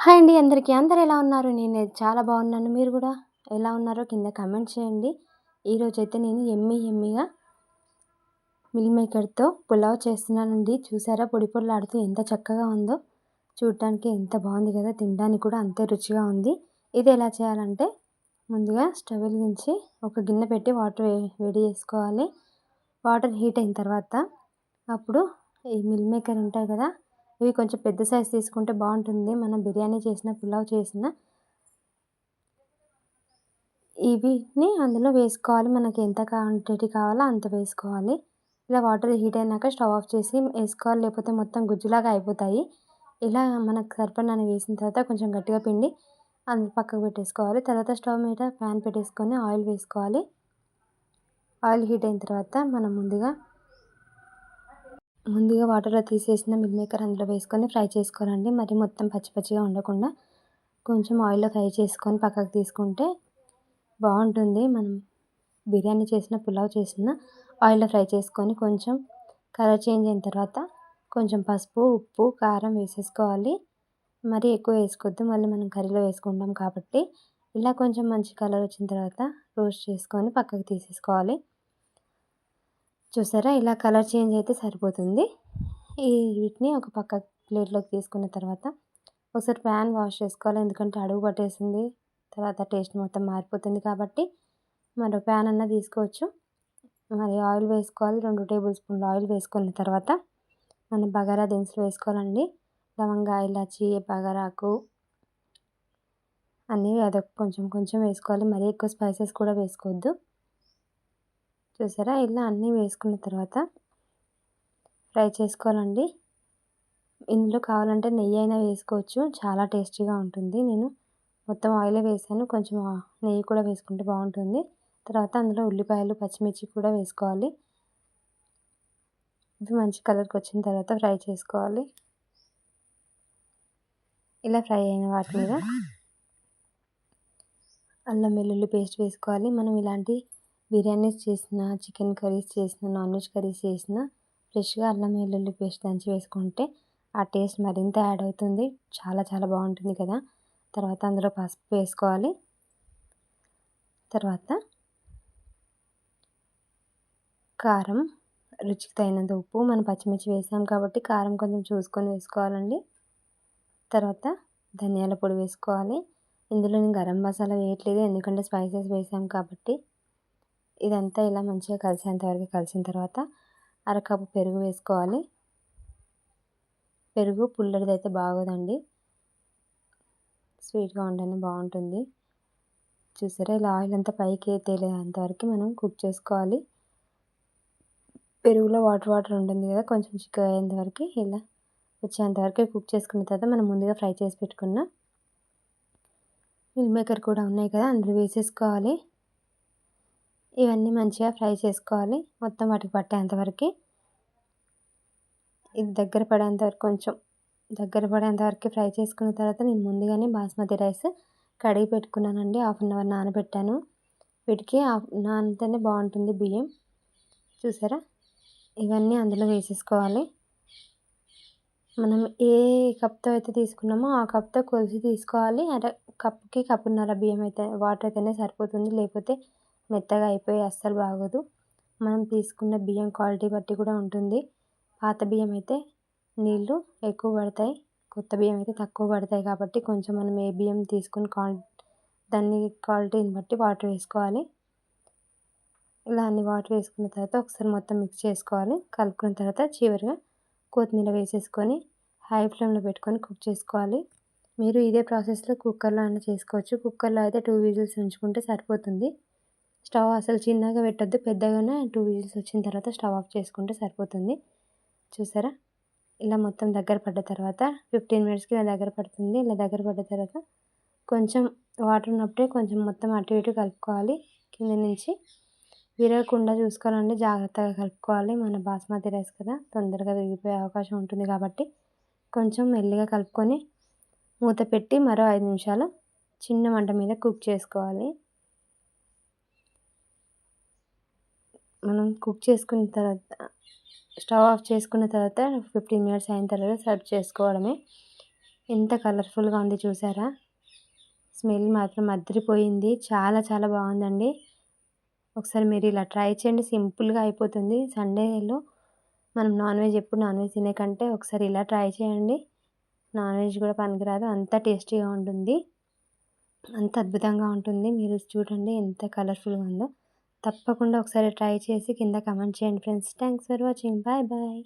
Hi అండి అందరికీ. అందరు ఎలా ఉన్నారు? నేను చాలా బాగున్నాను. మీరు కూడా ఎలా ఉన్నారో కింద కమెంట్ చేయండి. ఈరోజైతే నేను ఎమ్మి ఎమ్మిగా మిల్ మేకర్తో పులావ్ చేస్తున్నానండి. చూసారా? పొడి పొడిలాడుతూ ఎంత చక్కగా ఉందో. చూడటానికి ఎంత బాగుంది కదా? తినడానికి కూడా అంతే రుచిగా ఉంది. ఇది ఎలా చేయాలంటే ముందుగా స్టవ్ వెలిగించి ఒక గిన్నె పెట్టి వాటర్ వేడి చేసుకోవాలి. వాటర్ హీట్ అయిన తర్వాత అప్పుడు ఈ మిల్ మేకర్ ఉంటాయి కదా ఇవి కొంచెం పెద్ద సైజ్ తీసుకుంటే బాగుంటుంది. మనం బిర్యానీ చేసిన పులావ్ చేసిన ఇవిని అందులో వేసుకోవాలి. మనకి ఎంత క్వాంటిటీ కావాలో అంత వేసుకోవాలి. ఇలా వాటర్ హీట్ అయినాక స్టవ్ ఆఫ్ చేసి వేసుకోవాలి. లేకపోతే మొత్తం గుజ్జులాగా అయిపోతాయి. ఇలా మనకు సరిపడినని వేసిన తర్వాత కొంచెం గట్టిగా పిండి అందు పక్కకు పెట్టేసుకోవాలి. తర్వాత స్టవ్ మీద ప్యాన్ పెట్టేసుకొని ఆయిల్ వేసుకోవాలి. ఆయిల్ హీట్ అయిన తర్వాత మనం ముందుగా ముందుగా వాటర్లో తీసేసిన మిల్ మేకర్ అందులో వేసుకొని ఫ్రై చేసుకోవాలండి మరి మొత్తం పచ్చి పచ్చిగా ఉండకుండా కొంచెం ఆయిల్లో ఫ్రై చేసుకొని పక్కకు తీసుకుంటే బాగుంటుంది. మనం బిర్యానీ చేసిన పులావ్ చేసిన ఆయిల్లో ఫ్రై చేసుకొని కొంచెం కలర్ చేంజ్ అయిన తర్వాత కొంచెం పసుపు ఉప్పు కారం వేసేసుకోవాలి. మరి ఎక్కువ వేసుకోవద్దు. మళ్ళీ మనం కర్రీలో వేసుకుంటాం కాబట్టి ఇలా కొంచెం మంచి కలర్ వచ్చిన తర్వాత రోస్ట్ చేసుకొని పక్కకు తీసేసుకోవాలి. చూసారా? ఇలా కలర్ చేంజ్ అయితే సరిపోతుంది. ఈ వీటిని ఒక పక్క ప్లేట్లోకి తీసుకున్న తర్వాత ఒకసారి ప్యాన్ వాష్ చేసుకోవాలి. ఎందుకంటే అడుగు పట్టేసింది. తర్వాత టేస్ట్ మొత్తం మారిపోతుంది కాబట్టి మరో ప్యాన్ అన్న తీసుకోవచ్చు. మరి ఆయిల్ వేసుకోవాలి. రెండు టేబుల్ స్పూన్లు ఆయిల్ వేసుకున్న తర్వాత మనం బగారా దినుసులు వేసుకోవాలండి. లవంగా ఇలాచి బగారాకు అన్నీ అదొక కొంచెం కొంచెం వేసుకోవాలి. మరీ ఎక్కువ స్పైసెస్ కూడా వేసుకోవద్దు. చూసారా? ఇలా అన్నీ వేసుకున్న తర్వాత ఫ్రై చేసుకోవాలండి. ఇందులో కావాలంటే నెయ్యి అయినా వేసుకోవచ్చు. చాలా టేస్టీగా ఉంటుంది. నేను మొత్తం ఆయిలే వేసాను. కొంచెం నెయ్యి కూడా వేసుకుంటే బాగుంటుంది. తర్వాత అందులో ఉల్లిపాయలు పచ్చిమిర్చి కూడా వేసుకోవాలి. ఇవి మంచి కలర్కి వచ్చిన తర్వాత ఫ్రై చేసుకోవాలి. ఇలా ఫ్రై అయిన వాటి మీద అల్లం వెల్లుల్లి పేస్ట్ వేసుకోవాలి. మనం ఇలాంటి బిర్యానీస్ చేసిన చికెన్ కర్రీస్ చేసిన నాన్ వెజ్ కర్రీస్ చేసిన ఫ్రెష్గా అల్లం వెల్లుల్లి పేస్ట్ దంచి వేసుకుంటే ఆ టేస్ట్ మరింత యాడ్ అవుతుంది. చాలా చాలా బాగుంటుంది కదా. తర్వాత అందులో పసుపు వేసుకోవాలి. తర్వాత కారం రుచికి తగినంత ఉప్పు. మనం పచ్చిమిర్చి వేసాం కాబట్టి కారం కొంచెం చూసుకొని వేసుకోవాలండి. తర్వాత ధనియాల పొడి వేసుకోవాలి. ఇందులో నేను గరం మసాలా వేయట్లేదు ఎందుకంటే స్పైసెస్ వేసాం కాబట్టి ఇదంతా ఇలా మంచిగా కలిసేంత వరకు కలిసిన తర్వాత అరకప్పు పెరుగు వేసుకోవాలి. పెరుగు పుల్లడిది అయితే బాగోదండి. స్వీట్గా ఉంటేనే బాగుంటుంది. చూసారా ఇలా ఆయిల్ అంతా పైకి తేలేంతవరకు మనం కుక్ చేసుకోవాలి. పెరుగులో వాటర్ వాటర్ ఉంటుంది కదా కొంచెం చిక్కగా అయ్యేంతవరకు ఇలా వచ్చేంతవరకు కుక్ చేసుకున్న తర్వాత మనం ముందుగా ఫ్రై చేసి పెట్టుకున్న మిల్ మేకర్ కూడా ఉన్నాయి కదా అందులో వేసేసుకోవాలి. ఇవన్నీ మంచిగా ఫ్రై చేసుకోవాలి. మొత్తం వాటికి పట్టేంతవరకు ఇది దగ్గర పడేంతవరకు కొంచెం దగ్గర పడేంత వరకు ఫ్రై చేసుకున్న తర్వాత నేను ముందుగానే బాస్మతి రైస్ కడిగి పెట్టుకున్నానండి. హాఫ్ అన్ అవర్ నానబెట్టాను. వీటికి నానితేనే బాగుంటుంది బియ్యం. చూసారా? ఇవన్నీ అందులో వేసేసుకోవాలి. మనం ఏ కప్తో అయితే తీసుకున్నామో ఆ కప్తో కొలిసి తీసుకోవాలి. అంటే కప్కి కప్పున్నర బియ్యం అయితే వాటర్ అయితేనే సరిపోతుంది. లేకపోతే మెత్తగా అయిపోయి అస్సలు బాగోదు. మనం తీసుకున్న బియ్యం క్వాలిటీ బట్టి కూడా ఉంటుంది. పాత బియ్యం అయితే నీళ్ళు ఎక్కువ పడతాయి కొత్త బియ్యం అయితే తక్కువ పడతాయి కాబట్టి కొంచెం మనం ఏ బియ్యం తీసుకుని క్వాలి దాన్ని క్వాలిటీని బట్టి వాటర్ వేసుకోవాలి. ఇలా అన్ని వాటర్ వేసుకున్న తర్వాత ఒకసారి మొత్తం మిక్స్ చేసుకోవాలి. కలుపుకున్న తర్వాత చివరిగా కొత్తిమీర వేసేసుకొని హై ఫ్లేమ్లో పెట్టుకొని కుక్ చేసుకోవాలి. మీరు ఇదే ప్రాసెస్లో కుక్కర్లో అయినా చేసుకోవచ్చు. కుక్కర్లో అయితే టూ విజిల్స్ ఉంచుకుంటే సరిపోతుంది. స్టవ్ అసలు చిన్నగా పెట్టద్దు పెద్దగానే టూ విజిల్స్ వచ్చిన తర్వాత స్టవ్ ఆఫ్ చేసుకుంటే సరిపోతుంది. చూసారా? ఇలా మొత్తం దగ్గర పడ్డ తర్వాత ఫిఫ్టీన్ మినిట్స్కి ఇలా దగ్గర పడుతుంది. ఇలా దగ్గర పడ్డ తర్వాత కొంచెం వాటర్ ఉన్నప్పుడే కొంచెం మొత్తం అటు ఇటు కలుపుకోవాలి. కింద నుంచి విరగకుండా చూసుకోవాలండి జాగ్రత్తగా కలుపుకోవాలి. మన బాస్మతి రైస్ కదా తొందరగా విరిగిపోయే అవకాశం ఉంటుంది కాబట్టి కొంచెం మెల్లిగా కలుపుకొని మూత పెట్టి మరో ఐదు నిమిషాలు చిన్న మంట మీద కుక్ చేసుకోవాలి. మనం కుక్ చేసుకున్న తర్వాత స్టవ్ ఆఫ్ చేసుకున్న తర్వాత ఫిఫ్టీన్ మినిట్స్ అయిన తర్వాత సర్వ్ చేసుకోవడమే. ఎంత కలర్ఫుల్గా ఉంది చూసారా? స్మెల్ మాత్రం అద్దరిపోయింది చాలా చాలా బాగుందండి. ఒకసారి మీరు ఇలా ట్రై చేయండి. సింపుల్గా అయిపోతుంది. సండేలో మనం నాన్ వెజ్ ఎప్పుడు నాన్ వెజ్ తినే కంటే ఒకసారి ఇలా ట్రై చేయండి. నాన్ వెజ్ కూడా పనికిరాదు. అంత టేస్టీగా ఉంటుంది. అంత అద్భుతంగా ఉంటుంది. మీరు చూడండి ఎంత కలర్ఫుల్గా ఉందో. తప్పకుండా ఒకసారి ట్రై చేసి కింద కమెంట్ చేయండి friends. Thanks for watching. Bye bye.